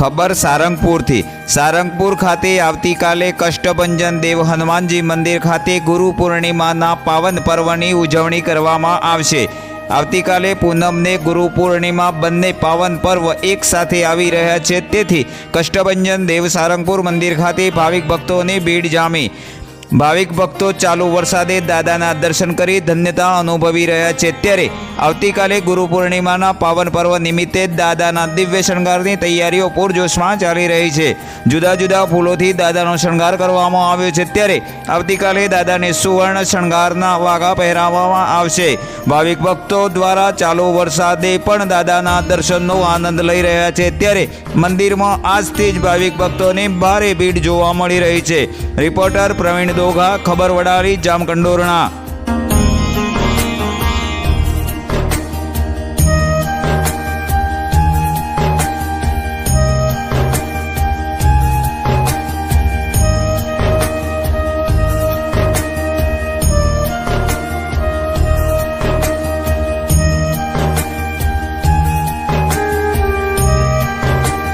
ખબર સારંગપુરથી. સારંગપુર ખાતે આવતીકાલે કષ્ટભંજન દેવ હનુમાનજી મંદિર ખાતે ગુરુ પૂર્ણિમાના પાવન પર્વની ઉજવણી કરવામાં આવશે. આવતીકાલે પૂનમને ગુરુ પૂર્ણિમા બંને પાવન પર્વ એક સાથે આવી રહ્યા છે. તેથી કષ્ટભંજન દેવ સારંગપુર મંદિર ખાતે ભાવિક ભક્તોની ભીડ જામી. ભાવિક ભક્તો ચાલુ વરસાદે દાદાના દર્શન કરી ધન્યતા અનુભવી રહ્યા છે. ત્યારે આવતીકાલે ગુરુ પૂર્ણિમાના પાવન પર્વ નિમિત્તે દાદાના દિવ્ય શણગારની તૈયારીઓ પૂરજોશમાં ચાલી રહી છે. જુદા જુદા ફૂલોથી દાદાનો શણગાર કરવામાં આવ્યો છે. ત્યારે આવતીકાલે દાદાને સુવર્ણ શણગારના વાઘા પહેરાવવામાં આવશે. ભાવિક ભક્તો દ્વારા ચાલુ વરસાદે પણ દાદાના દર્શનનો આનંદ લઈ રહ્યા છે. ત્યારે મંદિરમાં આજથી જ ભાવિક ભક્તોની ભારે ભીડ જોવા મળી રહી છે. રિપોર્ટર પ્રવીણ દોઘા ખબર વડારી જામકંડોરણા.